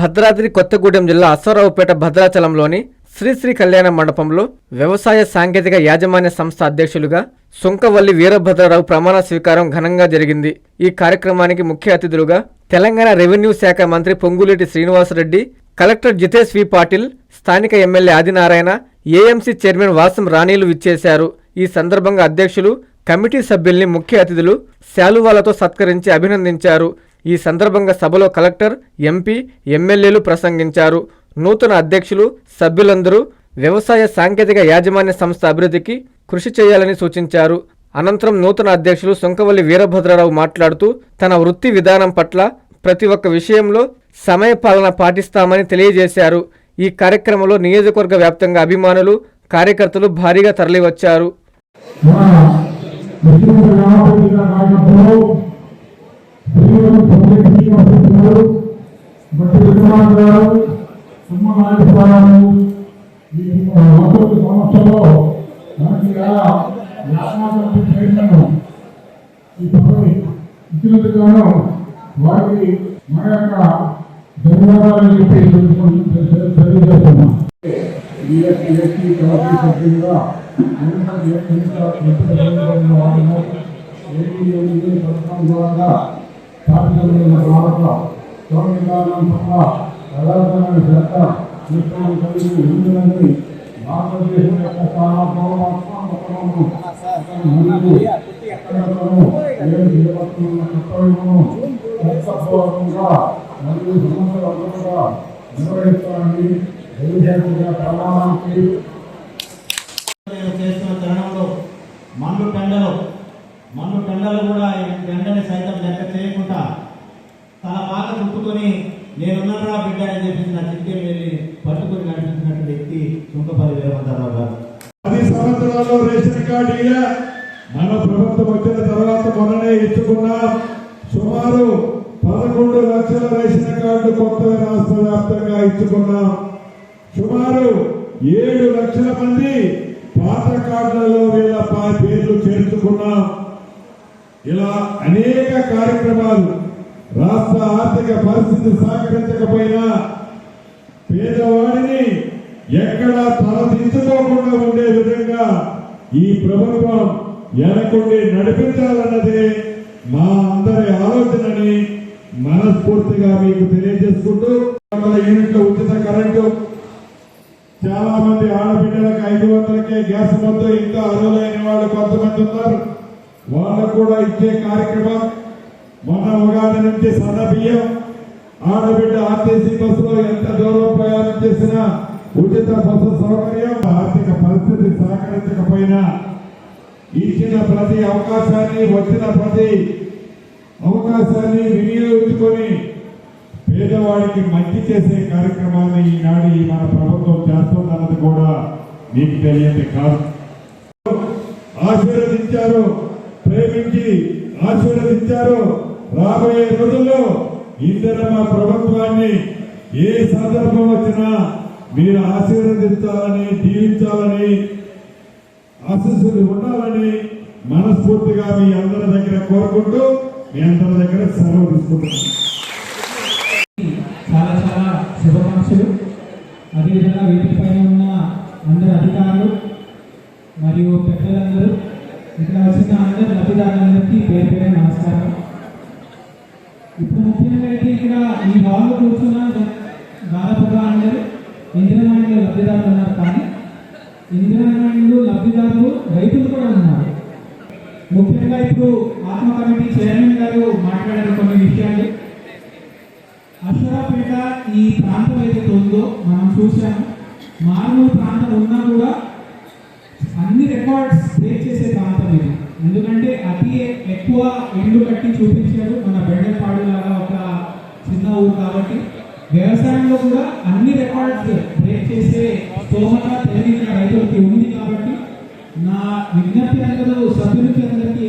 భద్రాద్రి కొత్తగూడెం జిల్లా అశ్వరావుపేట భద్రాచలంలోని శ్రీశ్రీ కళ్యాణ మండపంలో వ్యవసాయ సాంకేతిక యాజమాన్య సంస్థ అధ్యక్షులుగా సుంకవల్లి వీరభద్రరావు ప్రమాణ స్వీకారం ఘనంగా జరిగింది. ఈ కార్యక్రమానికి ముఖ్య అతిథులుగా తెలంగాణ రెవెన్యూ శాఖ మంత్రి పొంగులేటి శ్రీనివాసరెడ్డి కలెక్టర్ జితేష్ వి. పాటిల్ స్థానిక MLA Adinarayana AMC chairman Vasam రాణీలు విచ్చేశారు. ఈ సందర్భంగా అధ్యక్షులు కమిటీ సభ్యుల్ని ముఖ్య అతిథులు శాలువాలతో సత్కరించి అభినందించారు. ఈ సందర్భంగా సభలో కలెక్టర్ ఎంపీ ఎమ్మెల్యేలు ప్రసంగించారు. నూతన అధ్యక్షులు సభ్యులందరూ వ్యవసాయ సాంకేతిక యాజమాన్య సంస్థ అభివృద్ధికి కృషి చేయాలని సూచించారు. అనంతరం నూతన అధ్యక్షులు సుంకవల్లి వీరభద్రరావు మాట్లాడుతూ తన వృత్తి విధానం పట్ల ప్రతి ఒక్క విషయంలో సమయపాలన పాటిస్తామని తెలియజేశారు. ఈ కార్యక్రమంలో నియోజకవర్గ వ్యాప్తంగా అభిమానులు కార్యకర్తలు భారీగా తరలివచ్చారు. బట్టి విక్రమార్ గారు సుమ్మ నాయకురావు ఈ మొత్తం సంవత్సరంలో మనకి ఇలా చైర్మన్ ఈ పదవి ఇచ్చినందుకు వారికి మన యొక్క ధన్యవాదాలు చెప్పి తెలియజేస్తున్నాం. కమిటీ సభ్యులుగా ఎన్నికల పథకం ద్వారా స్థాపించబడిన భారత సంవిధానం పట్ల ప్రధానమైన చట్ట విషయం కలిగి ఉందని భారతదేశం యొక్క సార్వభౌమాత్మకతను ముందు ఎక్కడను మరియు సమస్యలందరూ నిర్వహిస్తానని ప్రమాణానికి తరుణంలో మన్ను టెండలు కూడా ఈ టెండని సైతం లెక్క చేయకుండా తన బాధ చుట్టుకొని నేనున్నారా బిడ్డ అని చెప్పేసి నా చిట్కేలు వెళ్ళి పట్టుకొని నడిపించినట్టు వ్యక్తి సుంకపల్లి వీరభద్రరావు గారు. పది సంవత్సరాల్లో రేషన్ కార్డు ఇలా మన ప్రభుత్వం వచ్చిన తర్వాత మొన్ననే ఇచ్చుకున్నాం సుమారు పదకొండు లక్షల రేషన్ కార్డు కొత్తగా రాష్ట్ర వ్యాప్తంగా ఇచ్చుకున్నాం. సుమారు ఏడు లక్షల మంది పాత కార్డులలో వీళ్ళ పేర్లు చేర్చుకున్నాం. ఇలా అనేక కార్యక్రమాలు రాష్ట్ర ఆర్థిక పరిస్థితి సహకరించకపోయినా పేదవాడిని ఎక్కడా తలదించుకోకుండా ఉండే విధంగా ఈ ప్రభుత్వం వెనకుండి నడిపించాలన్నదే మా అందరి ఆలోచనని మనస్ఫూర్తిగా మీకు తెలియజేసుకుంటూ వందల యూనిట్ల ఉచిత కరెంటు. చాలా మంది ఆడబిడ్డలకు ఐదు వందలకే గ్యాస్ మొత్తం ఇంకా అర్హులైన వాళ్ళు కొంతమంది ఉన్నారు. వాళ్ళకు కూడా ఇచ్చే కార్యక్రమం మొన్న ఉగాది నుంచి సన్నబియ్యం. ఆడబిడ్డ ఆర్టీసీ బస్సులో ఎంత దూరం ప్రయాణం చేసినా ఉచిత బస్సు సౌకర్యం ఆర్థిక పరిస్థితి సహకరించకపోయినా ఇచ్చిన ప్రతి అవకాశాన్ని వచ్చిన ప్రతి అవకాశాన్ని వినియోగించుకొని పేదవాడికి మంచి చేసే కార్యక్రమాన్ని ఈనాడు మన ప్రభుత్వం చేస్తుందన్నది కూడా మీకు తెలియదు కాదు. ఆశీర్వదించారు. ప్రేమించి ఆశీర్వదించారు. రాబోయే రోజుల్లో ఇందిరమ్మ ప్రభుత్వాన్ని ఏ సందర్భం వచ్చినా మీరు ఆశీర్వదించాలని దీవించాలని ఆశీస్సులు ఉండాలని మనస్ఫూర్తిగా మీ అందరి దగ్గర కోరుకుంటూ మీ అందరి దగ్గర సెలవు తీసుకుంటున్నాను. చాలా చాలా శుభాకాంక్షలు. అదేవిధంగా వేదికపైన ఉన్న అందరి అధికారులు మరియు పెద్దలందరూ ఇక్కడ వచ్చిన అందరు లబ్ధిదారులందరికీ పేరు పేరు నమస్కారం. ఇప్పుడు ముఖ్యంగా అయితే ఇక్కడ ఈ హాల్లో కూర్చున్న దాదాపుగా అందరూ ఇందిరామాయిలు లబ్ధిదారులు ఉన్నారు కానీ ఇందిరామాయిలు లబ్ధిదారులు రైతులు కూడా ఉన్నారు. ముఖ్యంగా ఇప్పుడు ఆత్మ కమిటీ చైర్మన్ గారు మాట్లాడారు కొన్ని విషయాలు. అశ్వరాపేట ఈ ప్రాంతం ఏదైతే ఉందో మనం చూసాము మారుమూల ప్రాంతం ఉన్నా కూడా అన్ని రికార్డ్స్ బ్రేక్ చేసే ప్రాంతం ఇది. ఎందుకంటే అతి ఎక్కువ ఇల్లు కట్టి చూపించారు మన బెండపాడు లాగా ఒక చిన్న ఊరు కాబట్టి. వ్యవసాయంలో కూడా అన్ని రికార్డ్స్ బ్రేక్ చేసే స్తోమత తెలియని రైతులకి ఉంది కాబట్టి నా విజ్ఞప్తి అందరూ సభ్యులకి అందరికీ